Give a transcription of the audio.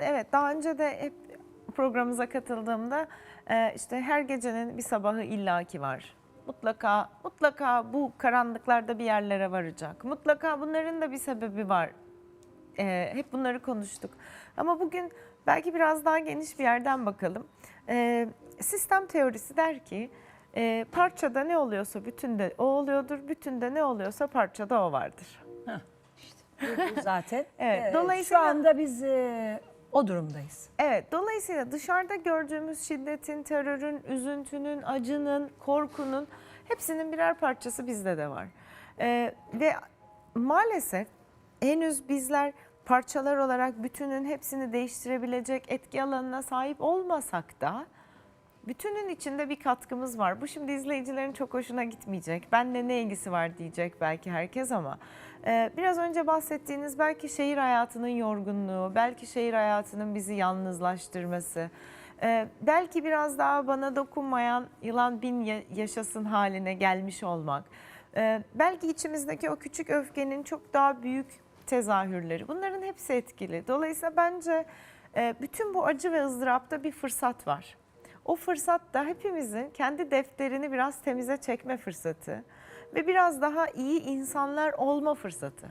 Evet daha önce de hep programımıza katıldığımda e, işte her gecenin bir sabahı illaki var. Mutlaka mutlaka bu karanlıklarda bir yerlere varacak. Mutlaka bunların da bir sebebi var. E, hep bunları konuştuk. Ama bugün belki biraz daha geniş bir yerden bakalım. E, sistem teorisi der ki e, parçada ne oluyorsa bütünde o oluyordur. Bütünde ne oluyorsa parçada o vardır. Bu zaten. Evet, dolayısıyla- Şu anda biz e, o durumdayız. Evet, dolayısıyla dışarıda gördüğümüz şiddetin, terörün, üzüntünün, acının, korkunun hepsinin birer parçası bizde de var. Ee, ve maalesef henüz bizler parçalar olarak bütünün hepsini değiştirebilecek etki alanına sahip olmasak da bütünün içinde bir katkımız var. Bu şimdi izleyicilerin çok hoşuna gitmeyecek. Benle ne ilgisi var diyecek belki herkes ama e, biraz önce bahsettiğiniz belki şehir hayatının yorgunluğu, belki şehir hayatının bizi yalnızlaştırması, e, belki biraz daha bana dokunmayan yılan bin ya- yaşasın haline gelmiş olmak, e, belki içimizdeki o küçük öfkenin çok daha büyük tezahürleri. Bunların hepsi etkili. Dolayısıyla bence bütün bu acı ve ızdırapta bir fırsat var. O fırsat da hepimizin kendi defterini biraz temize çekme fırsatı ve biraz daha iyi insanlar olma fırsatı.